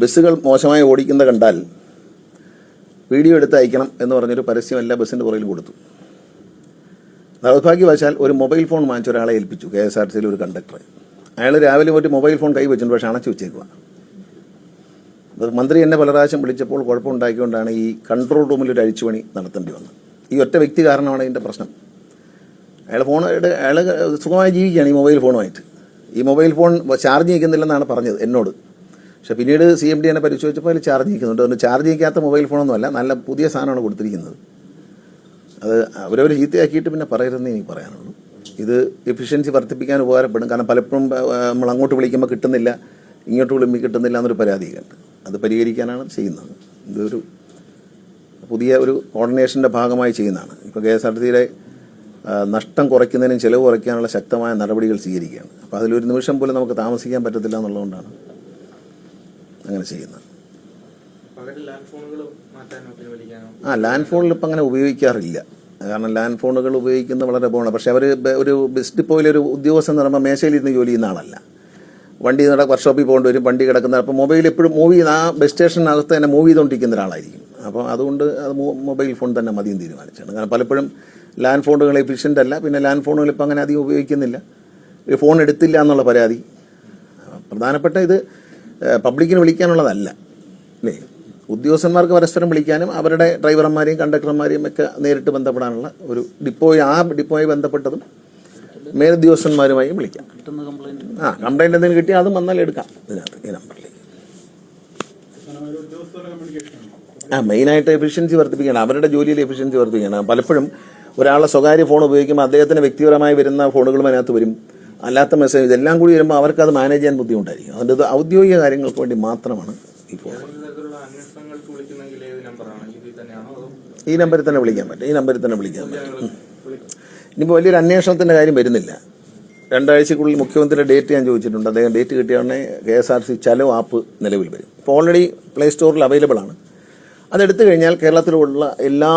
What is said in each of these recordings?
ബസ്സുകൾ മോശമായി ഓടിക്കുന്ന കണ്ടാൽ വീഡിയോ എടുത്ത് അയക്കണം എന്ന് പറഞ്ഞൊരു പരസ്യം എല്ലാ ബസ്സിന്റെ പുറകിൽ കൊടുത്തു. ദൗർഭാഗ്യവശാൽ ഒരു മൊബൈൽ ഫോൺ വാങ്ങിച്ച ഒരാളെ ഏൽപ്പിച്ചു കെ എസ് ആർ ടി സിയിൽ ഒരു കണ്ടക്ടർ അയാൾ രാവിലെ പോയിട്ട് മൊബൈൽ ഫോൺ കൈ വെച്ചിട്ടുണ്ട് പക്ഷേ അണച്ചു വെച്ചേക്കുക മന്ത്രി എന്നെ പല പ്രാവശ്യം വിളിച്ചപ്പോൾ കുഴപ്പമുണ്ടാക്കിക്കൊണ്ടാണ് ഈ കൺട്രോൾ റൂമിൽ ഒരു അഴിച്ചുപണി നടത്തേണ്ടി വന്നത്. ഈ ഒറ്റ വ്യക്തി കാരണമാണ് ഇതിന്റെ പ്രശ്നം. അയാൾ ഫോൺ അയാൾ സുഖമായി ജീവിക്കുകയാണ് ഈ മൊബൈൽ ഫോണുമായിട്ട്. ഈ മൊബൈൽ ഫോൺ ചാർജ് നിൽക്കുന്നില്ലെന്നാണ് പറഞ്ഞത് എന്നോട്. പക്ഷെ പിന്നീട് സി എം ഡി എന്നെ പരിശോധിച്ചപ്പോൾ അതിൽ ചാർജ് നിൽക്കുന്നുണ്ട് അതുകൊണ്ട് ചാർജ് നിൽക്കാത്ത മൊബൈൽ ഫോണൊന്നുമല്ല നല്ല പുതിയ സാധനമാണ് കൊടുത്തിരിക്കുന്നത്. അത് അവരവർ ചീത്തയാക്കിയിട്ട് പിന്നെ പറയരുതെന്ന് എനിക്ക് പറയാനുള്ളൂ. ഇത് എഫിഷ്യൻസി വർദ്ധിപ്പിക്കാൻ ഉപകാരപ്പെടും. കാരണം പലപ്പോഴും നമ്മൾ അങ്ങോട്ട് വിളിക്കുമ്പോൾ കിട്ടുന്നില്ല ഇങ്ങോട്ട് വിളിക്കുമ്പോൾ കിട്ടുന്നില്ല എന്നൊരു പരാതിയുണ്ട്. അത് പരിഹരിക്കാനാണ് ചെയ്യുന്നത്. ഇതൊരു പുതിയ ഒരു കോർഡിനേഷന്റെ ഭാഗമായി ചെയ്യുന്നതാണ്. ഇപ്പോൾ കെ എസ് ആർ ടി സിയിലെ നഷ്ടം കുറയ്ക്കുന്നതിനും ചിലവ് കുറയ്ക്കാനുള്ള ശക്തമായ നടപടികൾ സ്വീകരിക്കുകയാണ്. അപ്പോൾ അതിലൊരു നിമിഷം പോലും നമുക്ക് താമസിക്കാൻ പറ്റത്തില്ല എന്നുള്ളതുകൊണ്ടാണ് അങ്ങനെ ചെയ്യുന്നത്. ആ ലാൻഡ് ഫോണിൽ ഇപ്പം അങ്ങനെ ഉപയോഗിക്കാറില്ല. കാരണം ലാൻഡ് ഫോണുകൾ ഉപയോഗിക്കുന്നത് വളരെ പോകണം പക്ഷെ അവർ ഒരു ബസ് ഡിപ്പോയിലെ ഒരു ഉദ്യോഗസ്ഥൻ എന്ന് പറയുമ്പോൾ മേശയിലിരുന്ന് ജോലി ചെയ്യുന്ന ആളല്ല. വണ്ടി നട വർക്ക്ഷോപ്പിൽ പോകേണ്ടി വരും വണ്ടി കിടക്കുന്ന അപ്പോൾ മൊബൈൽ എപ്പോഴും മൂവ് ചെയ്യുന്ന ആ ബസ് സ്റ്റേഷനകത്ത് തന്നെ മൂവ് ചെയ്തുകൊണ്ടിരിക്കുന്ന ഒരാളായിരിക്കും. അപ്പോൾ അതുകൊണ്ട് അത് മൊബൈൽ ഫോൺ തന്നെ മതിയും തീരുമാനിച്ചാണ്. കാരണം പലപ്പോഴും ലാൻഡ് ഫോണുകൾ എഫിഷ്യന്റ് അല്ല. പിന്നെ ലാൻഡ് ഫോണുകൾ ഇപ്പം അങ്ങനെ അധികം ഉപയോഗിക്കുന്നില്ല. ഒരു ഫോൺ എടുത്തില്ല എന്നുള്ള പരാതി. പ്രധാനപ്പെട്ട ഇത് പബ്ലിക്കിന് വിളിക്കാനുള്ളതല്ല. അല്ലേ? ഉദ്യോഗസ്ഥന്മാർക്ക് പരസ്പരം വിളിക്കാനും അവരുടെ ഡ്രൈവർമാരെയും കണ്ടക്ടർമാരെയും ഒക്കെ നേരിട്ട് ബന്ധപ്പെടാനുള്ള ഒരു ഡിപ്പോയി ആ ഡിപ്പോയി ബന്ധപ്പെട്ടതും മേലുദ്യോഗസ്ഥന്മാരുമായും വിളിക്കാം. ആ കംപ്ലൈന്റ് എന്തെങ്കിലും കിട്ടിയാൽ അതും വന്നാൽ എടുക്കാം. ഇതിനകത്ത് ഈ നമ്പറിലേക്ക് ആ മെയിനായിട്ട് എഫിഷ്യൻസി വർദ്ധിപ്പിക്കണം. അവരുടെ ജോലിയിൽ എഫിഷ്യൻസി വർദ്ധിപ്പിക്കണം. പലപ്പോഴും ഒരാളെ സ്വകാര്യ ഫോൺ ഉപയോഗിക്കുമ്പോൾ അദ്ദേഹത്തിന് വ്യക്തിപരമായി വരുന്ന ഫോണുകളും അതിനകത്ത് വരും. അല്ലാത്ത മെസ്സേജ് ഇതെല്ലാം കൂടി വരുമ്പോൾ അവർക്ക് അത് മാനേജ് ചെയ്യാൻ ബുദ്ധിമുട്ടായിരിക്കും. അതിന്റെ ഔദ്യോഗിക കാര്യങ്ങൾക്ക് വേണ്ടി മാത്രമാണ് ഇപ്പോൾ ഈ നമ്പറിൽ തന്നെ വിളിക്കാൻ പറ്റും. ഈ നമ്പറിൽ തന്നെ വിളിക്കാൻ പറ്റും. ഇനിയിപ്പോൾ വലിയൊരു അന്വേഷണത്തിന്റെ കാര്യം വരുന്നില്ല. രണ്ടാഴ്ചക്കുള്ളിൽ മുഖ്യമന്ത്രിയുടെ ഡേറ്റ് ഞാൻ ചോദിച്ചിട്ടുണ്ട്. അദ്ദേഹം ഡേറ്റ് കിട്ടിയ K S R C Chalo app നിലവിൽ വരും. ഇപ്പോൾ ഓൾറെഡി പ്ലേ സ്റ്റോറിൽ അവൈലബിൾ ആണ്. അതെടുത്തു കഴിഞ്ഞാൽ കേരളത്തിലുള്ള എല്ലാ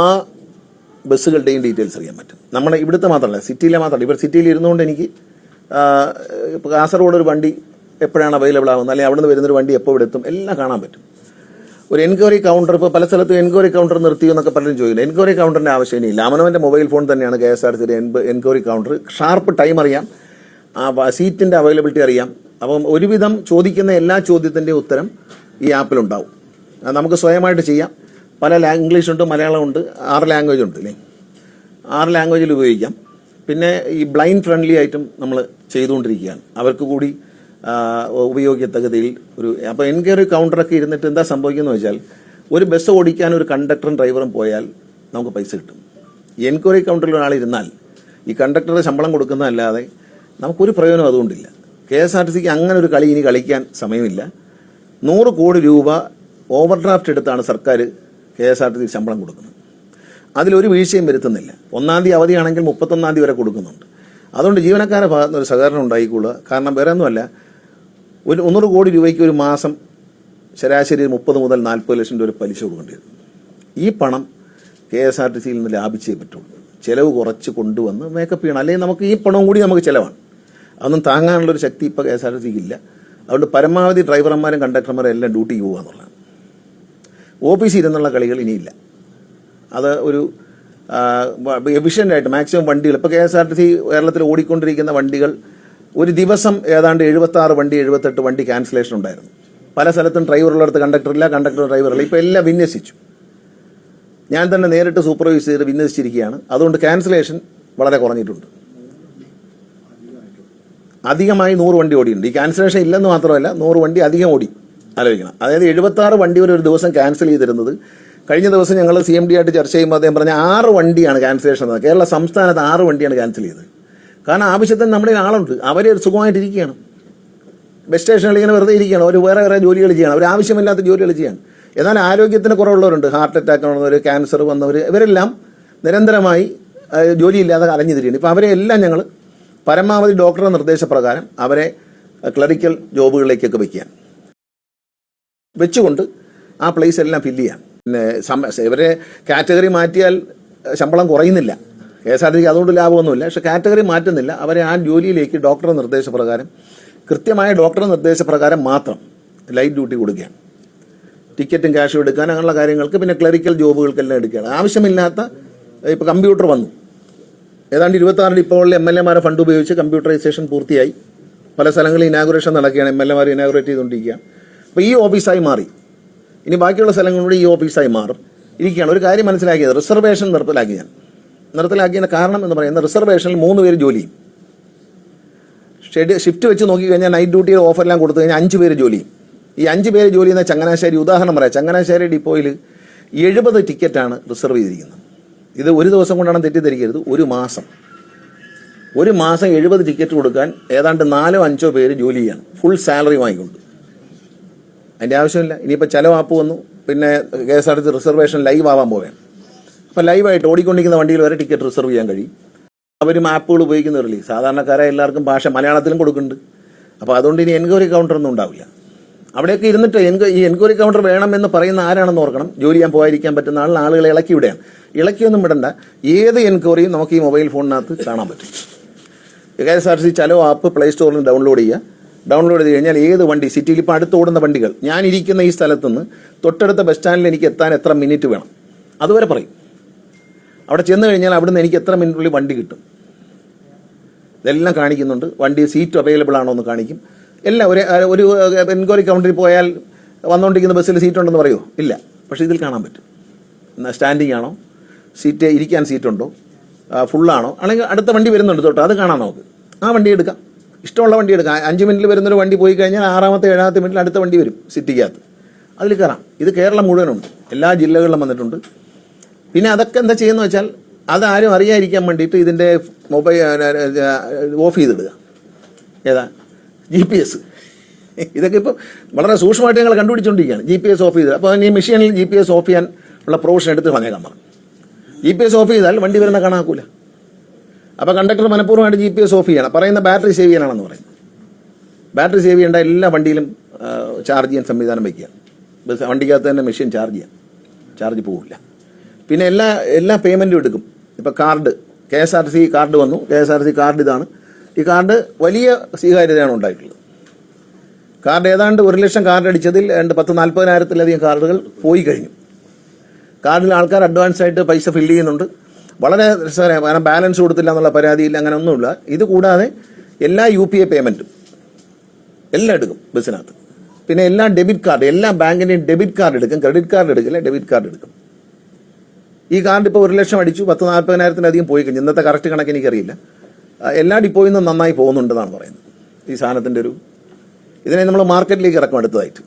ബസ്സുകളുടെയും ഡീറ്റെയിൽസ് അറിയാൻ പറ്റും. നമ്മുടെ ഇവിടുത്തെ മാത്രമല്ല സിറ്റിയിലെ മാത്രമല്ല. ഇവിടെ സിറ്റിയിൽ ഇരുന്നുകൊണ്ട് എനിക്ക് ഇപ്പോൾ കാസർഗോഡ് ഒരു വണ്ടി എപ്പോഴാണ് അവൈലബിൾ ആകുന്നത് അല്ലെങ്കിൽ അവിടെ നിന്ന് വരുന്നൊരു വണ്ടി എപ്പോൾ ഇവിടെ എത്തും? എല്ലാം കാണാൻ പറ്റും. ഒരു എൻക്വയറി കൗണ്ടർ ഇപ്പോൾ പല സ്ഥലത്തും എൻക്വയറി കൗണ്ടർ നിർത്തി എന്നൊക്കെ പലരും ചോദിക്കുന്നു. എൻക്വയറി കൗണ്ടറിന്റെ ആവശ്യം ഇല്ല അമനവന്റെ മൊബൈൽ ഫോൺ തന്നെയാണ് കെ എസ് ആർ സിയുടെ എൻക്വയറി കൗണ്ടർ ഷാർപ്പ് ടൈം അറിയാം. ആ സീറ്റിന്റെ അവൈലബിലിറ്റി അറിയാം. അപ്പം ഒരുവിധം ചോദിക്കുന്ന എല്ലാ ചോദ്യത്തിന്റെ ഉത്തരം ഈ ആപ്പിലുണ്ടാവും നമുക്ക് സ്വയമായിട്ട് ചെയ്യാം. പല ലാംഗ്വേജ് ഇംഗ്ലീഷ് ഉണ്ട് മലയാളം ഉണ്ട് ആറ് ലാംഗ്വേജ് ഉണ്ട് അല്ലേ ആറ് ലാംഗ്വേജിൽ ഉപയോഗിക്കാം. പിന്നെ ഈ ബ്ലൈൻഡ് ഫ്രണ്ട്ലി ആയിട്ടും നമ്മൾ ചെയ്തുകൊണ്ടിരിക്കുകയാണ്. അവർക്ക് കൂടി ഉപയോഗിക്കത്തകതിയിൽ ഒരു അപ്പോൾ ഒരു കൗണ്ടറൊക്കെ ഇരുന്നിട്ട് എന്താ സംഭവിക്കുന്നത് വെച്ചാൽ ഒരു ബസ് ഓടിക്കാൻ ഒരു കണ്ടക്ടറും ഡ്രൈവറും പോയാൽ നമുക്ക് പൈസ കിട്ടും. എൻക്വയറി കൗണ്ടറിൽ ഒരാൾ ഇരുന്നാൽ ഈ കണ്ടക്ടറുടെ ശമ്പളം കൊടുക്കുന്നതല്ലാതെ നമുക്കൊരു പ്രയോജനം അതുകൊണ്ടില്ല. കെ എസ് ആർ ടി സിക്ക് അങ്ങനെ ഒരു കളി ഇനി കളിക്കാൻ സമയമില്ല. നൂറ് കോടി രൂപ ഓവർ ഡ്രാഫ്റ്റ് എടുത്താണ് സർക്കാർ കെ എസ് ആർ ടി സിക്ക് ശമ്പളം കൊടുക്കുന്നത്. അതിലൊരു വീഴ്ചയും വരുത്തുന്നില്ല. ഒന്നാം തീയതി അവധിയാണെങ്കിൽ മുപ്പത്തൊന്നാം തീയതി വരെ കൊടുക്കുന്നുണ്ട്. അതുകൊണ്ട് ജീവനക്കാരുടെ ഭാഗത്ത് നിന്ന് ഒരു സഹകരണം ഉണ്ടായിക്കൊള്ളുക കാരണം വേറെ ഒന്നുമല്ല ഒരു ഒന്നൂറ് കോടി രൂപയ്ക്ക് ഒരു മാസം ശരാശരി മുപ്പത് മുതൽ നാൽപ്പത് ലക്ഷം രൂപ പലിശ കൊടുക്കേണ്ടി വരും. ഈ പണം കെ എസ് ആർ ടി സിയിൽ നിന്ന് ലാഭിച്ചേ പറ്റുള്ളൂ. ചിലവ് കുറച്ച് കൊണ്ടുവന്ന് മേക്കപ്പ് ചെയ്യണം. അല്ലെങ്കിൽ നമുക്ക് ഈ പണവും കൂടി നമുക്ക് ചിലവാണ്. അതൊന്നും താങ്ങാനുള്ള ഒരു ശക്തി ഇപ്പോൾ കെ എസ് ആർ ടി സിക്ക് ഇല്ല അതുകൊണ്ട് പരമാവധി ഡ്രൈവർമാരും കണ്ടക്ടർമാരും എല്ലാം ഡ്യൂട്ടിക്ക് പോകുക എന്നുള്ളതാണ് ഓഫീസിൽ ഇരുന്നുള്ള കളികൾ ഇനിയില്ല. അത് ഒരു എഫിഷ്യന്റ് ആയിട്ട് മാക്സിമം വണ്ടികൾ. ഇപ്പോൾ K S R T C കേരളത്തിൽ ഓടിക്കൊണ്ടിരിക്കുന്ന വണ്ടികൾ ഒരു ദിവസം ഏതാണ്ട് എഴുപത്തി ആറ് വണ്ടി എഴുപത്തെട്ട് വണ്ടി ക്യാൻസലേഷൻ ഉണ്ടായിരുന്നു. പല സ്ഥലത്തും ഡ്രൈവറുള്ളടത്ത് കണ്ടക്ടർ ഇല്ല കണ്ടക്ടർ ഡ്രൈവറില്ല. ഇപ്പോൾ എല്ലാം വിന്യസിച്ചു. ഞാൻ തന്നെ നേരിട്ട് സൂപ്പർവൈസ് ചെയ്ത് വിന്യസിച്ചിരിക്കുകയാണ്. അതുകൊണ്ട് ക്യാൻസലേഷൻ വളരെ കുറഞ്ഞിട്ടുണ്ട്. അധികമായി നൂറ് വണ്ടി ഓടിയിട്ടുണ്ട്. ഈ ക്യാൻസലേഷൻ ഇല്ലെന്ന് മാത്രമല്ല നൂറ് വണ്ടി അധികം ഓടി. ആലോചിക്കണം. അതായത് എഴുപത്താറ് വണ്ടി വരെ ഒരു ദിവസം ക്യാൻസൽ ചെയ്തിരുന്നത് കഴിഞ്ഞ ദിവസം ഞങ്ങൾ സി എം ഡി ആയിട്ട് ചർച്ച ചെയ്യുമ്പോൾ അദ്ദേഹം പറഞ്ഞ ആറ് വണ്ടിയാണ് ക്യാൻസലേഷൻ എന്നത് കേരള സംസ്ഥാനത്ത് ആറ് വണ്ടിയാണ് ക്യാൻസൽ ചെയ്തത്. കാരണം ആവശ്യത്തിന് നമ്മുടെ ആളുണ്ട്. അവർ സുഖമായിട്ടിരിക്കുകയാണ് ബസ് സ്റ്റേഷനിൽ ഇങ്ങനെ വെറുതെ ഇരിക്കുകയാണ്. അവർ വേറെ വേറെ ജോലികൾ ചെയ്യണം അവർ ആവശ്യമില്ലാത്ത ജോലികൾ ചെയ്യണം എന്നാൽ ആരോഗ്യത്തിന് കുറവുള്ളവരുണ്ട്. ഹാർട്ട് അറ്റാക്ക് വന്നവർ ക്യാൻസർ വന്നവർ ഇവരെല്ലാം നിരന്തരമായി ജോലിയില്ലാതെ അലഞ്ഞു തിരിയുന്നു ഇപ്പോൾ അവരെ എല്ലാം ഞങ്ങൾ പരമാവധി ഡോക്ടറുടെ നിർദ്ദേശപ്രകാരം അവരെ ക്ലറിക്കൽ ജോബുകളിലേക്കൊക്കെ വയ്ക്കുക വെച്ചുകൊണ്ട് ആ പ്ലേസ് എല്ലാം ഫില്ല് ചെയ്യാം ഇവരെ കാറ്റഗറി മാറ്റിയാൽ ശമ്പളം കുറയുന്നില്ല. കെ എസ് ആർ ടി അതുകൊണ്ട് ലാഭമൊന്നുമില്ല. പക്ഷെ കാറ്റഗറി മാറ്റുന്നില്ല. അവരെ ആ ജോലിയിലേക്ക് ഡോക്ടറുടെ നിർദ്ദേശപ്രകാരം കൃത്യമായ ഡോക്ടറുടെ നിർദ്ദേശപ്രകാരം മാത്രം ലൈറ്റ് ഡ്യൂട്ടി കൊടുക്കുകയാണ്. ടിക്കറ്റും ക്യാഷും എടുക്കാൻ അങ്ങനെയുള്ള കാര്യങ്ങൾക്ക് പിന്നെ ക്ലറിക്കൽ ജോബുകൾക്കെല്ലാം എടുക്കുകയാണ്. ആവശ്യമില്ലാത്ത ഇപ്പോൾ കമ്പ്യൂട്ടർ വന്നു. ഏതാണ്ട് ഇരുപത്തി ഇപ്പോൾ ഉള്ള എം എൽ എമാരെ ഫണ്ട് ഉപയോഗിച്ച് കമ്പ്യൂട്ടറൈസേഷൻ പൂർത്തിയായി. പല സ്ഥലങ്ങളിൽ ഇനാഗുറേഷൻ നടക്കുകയാണ്. എം എൽ എമാർ ഇനാഗുറേറ്റ് ചെയ്തുകൊണ്ടിരിക്കുകയാണ്. അപ്പോൾ ഈ ഓഫീസായി മാറി. ഇനി ബാക്കിയുള്ള സ്ഥലങ്ങളിലൂടെ ഈ ഓഫീസായി മാറും. ഇരിക്കുകയാണ്. ഒരു കാര്യം മനസ്സിലാക്കിയത്. റിസർവേഷൻ നിർത്തലാക്കി ഞാൻ. നിർത്തലാക്കിയതിന്റെ കാരണം എന്ന് പറയുന്നത് റിസർവേഷനിൽ മൂന്ന് പേര് ജോലി ചെയ്യും. ഷെഡ് ഷിഫ്റ്റ് വെച്ച് നോക്കിക്കഴിഞ്ഞാൽ നൈറ്റ് ഡ്യൂട്ടിയുടെ ഓഫറെല്ലാം കൊടുത്തു കഴിഞ്ഞാൽ അഞ്ച് പേര് ജോലി ഈ അഞ്ച് പേര് ജോലി ചെയ്യുന്ന ചങ്ങനാശ്ശേരി ഉദാഹരണം പറയാം. ചങ്ങനാശ്ശേരി ഡിപ്പോയിൽ എഴുപത് ടിക്കറ്റാണ് റിസർവ് ചെയ്തിരിക്കുന്നത്. ഇത് ഒരു ദിവസം കൊണ്ടാണ് തെറ്റിദ്ധരിക്കരുത്. ഒരു മാസം. ഒരു മാസം എഴുപത് ടിക്കറ്റ് കൊടുക്കാൻ ഏതാണ്ട് നാലോ അഞ്ചോ പേര് ജോലി ചെയ്യണം. ഫുൾ സാലറി വാങ്ങിക്കൊണ്ട് അതിന്റെ ആവശ്യമില്ല. ഇനിയിപ്പോൾ ചില ആപ്പ് വന്നു. പിന്നെ K S R T reservation live ആവാൻ പോവുകയാണ്. അപ്പോൾ ലൈവായിട്ട് ഓടിക്കൊണ്ടിരിക്കുന്ന വണ്ടിയിൽ വരെ ടിക്കറ്റ് റിസർവ് ചെയ്യാൻ കഴിയും. അവരും ആപ്പുകൾ ഉപയോഗിക്കുന്നവരില്ലേ സാധാരണക്കാരായ എല്ലാവർക്കും ഭാഷ മലയാളത്തിലും കൊടുക്കുന്നുണ്ട്. അപ്പോൾ അതുകൊണ്ട് ഇനി എൻക്വയറി കൗണ്ടർ ഒന്നും ഉണ്ടാവില്ല. അവിടെയൊക്കെ ഇരുന്നിട്ട് എൻക്വ ഈ എൻക്വയറി കൗണ്ടർ വേണമെന്ന് പറയുന്ന ആരാണെന്ന് ഓർക്കണം. ജോലി ചെയ്യാൻ പോകാതിരിക്കാൻ പറ്റുന്ന ആളിൽ ആളുകളെ ഇളക്കി വിടുകയാണ്. ഇളക്കിയൊന്നും വിടണ്ട. ഏത് എൻക്വയറിയും നമുക്ക് ഈ മൊബൈൽ ഫോണിനകത്ത് കാണാൻ പറ്റും. K S R C Chalo app play സ്റ്റോറിൽ ഡൗൺലോഡ് ചെയ്യുക. ഡൗൺലോഡ് ചെയ്ത് കഴിഞ്ഞാൽ ഏത് വണ്ടി സിറ്റിയിൽ ഇപ്പോൾ അടുത്ത് ഓടുന്ന വണ്ടികൾ ഞാൻ ഇരിക്കുന്ന ഈ സ്ഥലത്തുനിന്ന് തൊട്ടടുത്ത ബസ് സ്റ്റാൻഡിൽ എനിക്ക് എത്താൻ എത്ര മിനിറ്റ് വേണം? അതുവരെ പറയും. അവിടെ ചെന്ന് കഴിഞ്ഞാൽ അവിടുന്ന് എനിക്ക് എത്ര മിനിറ്റിനുള്ളിൽ വണ്ടി കിട്ടും? ഇതെല്ലാം കാണിക്കുന്നുണ്ട്. വണ്ടി സീറ്റ് അവൈലബിൾ ആണോ എന്ന് കാണിക്കും. എല്ലാം ഒരു ഒരു എൻക്വയറി കൗണ്ടറിൽ പോയാൽ വന്നുകൊണ്ടിരിക്കുന്ന ബസ്സിൽ സീറ്റ് ഉണ്ടെന്ന് പറയുമോ ഇല്ല. പക്ഷേ ഇതിൽ കാണാൻ പറ്റും. എന്നാൽ സ്റ്റാൻഡിങ് ആണോ? സീറ്റ് ഇരിക്കാൻ സീറ്റുണ്ടോ ഫുള്ളാണോ അല്ലെങ്കിൽ അടുത്ത വണ്ടി വരുന്നുണ്ട് തൊട്ട് അത് കാണാം നമുക്ക്. ആ വണ്ടി എടുക്കാം. ഇഷ്ടമുള്ള വണ്ടി എടുക്കാം. അഞ്ച് മിനിറ്റിൽ വരുന്നൊരു വണ്ടി പോയി കഴിഞ്ഞാൽ ആറാമത്തെ ഏഴാമത്തെ മിനിറ്റിൽ അടുത്ത വണ്ടി വരും സിറ്റിക്കകത്ത്. അതിൽ കയറാം. ഇത് കേരളം മുഴുവനുണ്ട്. എല്ലാ ജില്ലകളിലും വന്നിട്ടുണ്ട്. പിന്നെ അതൊക്കെ എന്താ ചെയ്യുന്നത് വെച്ചാൽ അതാരും അറിയാതിരിക്കാൻ വേണ്ടിയിട്ട് ഇതിന്റെ മൊബൈൽ ഓഫ് ചെയ്തിടുക. ഏതാ? ജി പി എസ് ഇതൊക്കെ ഇപ്പം വളരെ സൂക്ഷ്മമായിട്ട് ഞങ്ങൾ കണ്ടുപിടിച്ചുകൊണ്ടിരിക്കുകയാണ് ജി പി എസ് ഓഫ് ചെയ്ത്. അപ്പോൾ ഈ മെഷീനിൽ ജി പി എസ് ഓഫ് ചെയ്യാൻ ഉള്ള പ്രൊവിഷൻ എടുത്ത് വന്നേക്കാൻ പറഞ്ഞു ജി പി എസ് ഓഫ് ചെയ്താൽ വണ്ടി വരുന്ന കാണാക്കൂല അപ്പോൾ കണ്ടക്ടർ മനഃപൂർവമായിട്ട് ജി പി എസ് ഓഫ് ചെയ്യണം. പറയുന്ന ബാറ്ററി സേവ് ചെയ്യാനാണെന്ന് പറയും. ബാറ്ററി സേവ് ചെയ്യേണ്ട എല്ലാ വണ്ടിയിലും ചാർജ് ചെയ്യാൻ സംവിധാനം വയ്ക്കുക ബസ് വണ്ടിക്കകത്ത് തന്നെ മെഷീൻ ചാർജ് ചെയ്യാം. ചാർജ് പോകില്ല പിന്നെ എല്ലാ എല്ലാ പേയ്മെന്റും എടുക്കും. ഇപ്പോൾ card K S R C card വന്നു. K S R C card ഇതാണ്. ഈ കാർഡ് വലിയ സ്വീകാര്യതയാണ് ഉണ്ടായിട്ടുള്ളത്. കാർഡ് ഏതാണ്ട് ഒരു ലക്ഷം കാർഡ് അടിച്ചതിൽ രണ്ട് പത്ത് നാൽപ്പതിനായിരത്തിലധികം കാർഡുകൾ പോയി കഴിഞ്ഞു. കാർഡിൽ ആൾക്കാർ അഡ്വാൻസ് ആയിട്ട് പൈസ ഫില്ല് ചെയ്യുന്നുണ്ട്. വളരെ രസകരമാണ് കാരണം ബാലൻസ് കൊടുത്തില്ല എന്നുള്ള പരാതിയില്ല അങ്ങനെ ഒന്നുമില്ല. ഇത് കൂടാതെ എല്ലാ യു പി ഐ പേയ്മെന്റും എല്ലാം എടുക്കും ബസ്സിനകത്ത്. പിന്നെ എല്ലാ ഡെബിറ്റ് കാർഡ് എല്ലാ ബാങ്കിന്റെയും ഡെബിറ്റ് കാർഡ് എടുക്കും ക്രെഡിറ്റ് കാർഡ് എടുക്കില്ല ഡെബിറ്റ് കാർഡ് എടുക്കും. ഈ കാർഡ് ഇപ്പോൾ ഒരു ലക്ഷം അടിച്ചു പത്ത് നാൽപ്പതിനായിരത്തിനധികം പോയി കഴിഞ്ഞു. ഇന്നത്തെ കറക്റ്റ് കണക്ക് എനിക്കറിയില്ല. എല്ലാ ഡിപ്പോയിൽ നിന്നും നന്നായി പോകുന്നുണ്ടെന്നാണ് പറയുന്നത്. ഈ സാധനത്തിന്റെ ഒരു ഇതിനെ നമ്മൾ മാർക്കറ്റിലേക്ക് ഇറക്കും അടുത്തതായിട്ട്.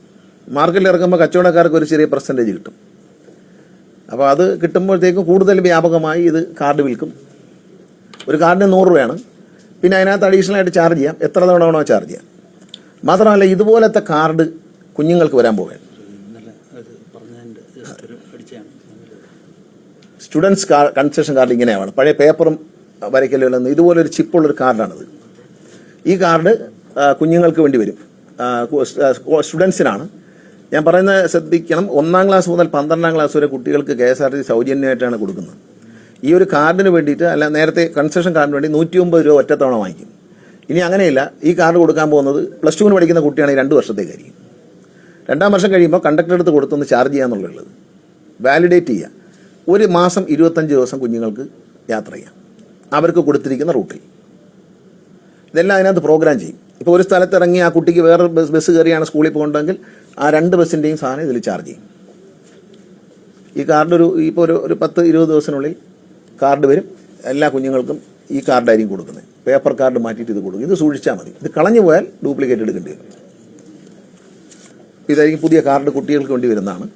മാർക്കറ്റിൽ ഇറക്കുമ്പോൾ കച്ചവടക്കാർക്ക് ഒരു ചെറിയ പെർസെന്റേജ് കിട്ടും. അപ്പോൾ അത് കിട്ടുമ്പോഴത്തേക്കും കൂടുതൽ വ്യാപകമായി ഇത് കാർഡ് വിൽക്കും. ഒരു കാർഡിന് നൂറ് രൂപയാണ്. പിന്നെ അതിനകത്ത് അഡീഷണൽ ആയിട്ട് ചാർജ് ചെയ്യാം. എത്ര തവണ വേണോ ചാർജ് ചെയ്യാം. മാത്രമല്ല ഇതുപോലത്തെ കാർഡ് കുഞ്ഞുങ്ങൾക്ക് വരാൻ പോവുകയാണ്. സ്റ്റുഡൻസ് കാർ കൺസെഷൻ കാർഡ് ഇങ്ങനെയാണ്. പഴയ പേപ്പറും വരയ്ക്കലും ഇതുപോലൊരു ചിപ്പുള്ളൊരു കാർഡാണിത് ഈ കാർഡ് കുഞ്ഞുങ്ങൾക്ക് വേണ്ടി വരും. സ്റ്റുഡൻസിനാണ് ഞാൻ പറയുന്നത് ശ്രദ്ധിക്കണം. ഒന്നാം ക്ലാസ് മുതൽ പന്ത്രണ്ടാം ക്ലാസ് വരെ കുട്ടികൾക്ക് കെ എസ് ആർ ടി സൗജന്യമായിട്ടാണ് കൊടുക്കുന്നത്. ഈ ഒരു കാർഡിന് വേണ്ടിയിട്ട് അല്ല നേരത്തെ കൺസെഷൻ കാർഡിന് വേണ്ടി നൂറ്റി ഒമ്പത് രൂപ ഒറ്റത്തവണ വാങ്ങിക്കും. ഇനി അങ്ങനെയില്ല ഈ കാർഡ് കൊടുക്കാൻ പോകുന്നത് പ്ലസ് ടുവിന് പഠിക്കുന്ന കുട്ടിയാണെങ്കിൽ രണ്ട് വർഷത്തേക്കായിരിക്കും. രണ്ടാം വർഷം കഴിയുമ്പോൾ കണ്ടക്ടർ എടുത്ത് കൊടുത്തൊന്ന് ചാർജ് ചെയ്യാന്നുള്ളത് വാലിഡേറ്റ് ചെയ്യുക ഒരു മാസം ഇരുപത്തഞ്ച് ദിവസം കുഞ്ഞുങ്ങൾക്ക് യാത്ര ചെയ്യാം. അവർക്ക് കൊടുത്തിരിക്കുന്ന റൂട്ടിൽ. ഇതെല്ലാം അതിനകത്ത് പ്രോഗ്രാം ചെയ്യും. ഇപ്പോൾ ഒരു സ്ഥലത്ത് ഇറങ്ങി ആ കുട്ടിക്ക് വേറെ ബസ് ബസ് കയറിയാണ് സ്കൂളിൽ പോകേണ്ടതെങ്കിൽ ആ രണ്ട് ബസ്സിന്റെയും സാധനം ഇതിൽ ചാർജ് ചെയ്യും. ഈ കാർഡ് ഒരു ഇപ്പോൾ ഒരു ഒരു പത്ത് ഇരുപത് ദിവസത്തിനുള്ളിൽ കാർഡ് വരും. എല്ലാ കുഞ്ഞുങ്ങൾക്കും ഈ കാർഡായിരിക്കും കൊടുക്കുന്നത്. പേപ്പർ കാർഡ് മാറ്റിയിട്ട് ഇത് കൊടുക്കും. ഇത് സൂക്ഷിച്ചാൽ മതി. ഇത് കളഞ്ഞു പോയാൽ ഡ്യൂപ്ലിക്കേറ്റ് എടുക്കേണ്ടി വരും. ഇതായിരിക്കും പുതിയ കാർഡ് കുട്ടികൾക്ക് വേണ്ടി വരുന്നതാണ്.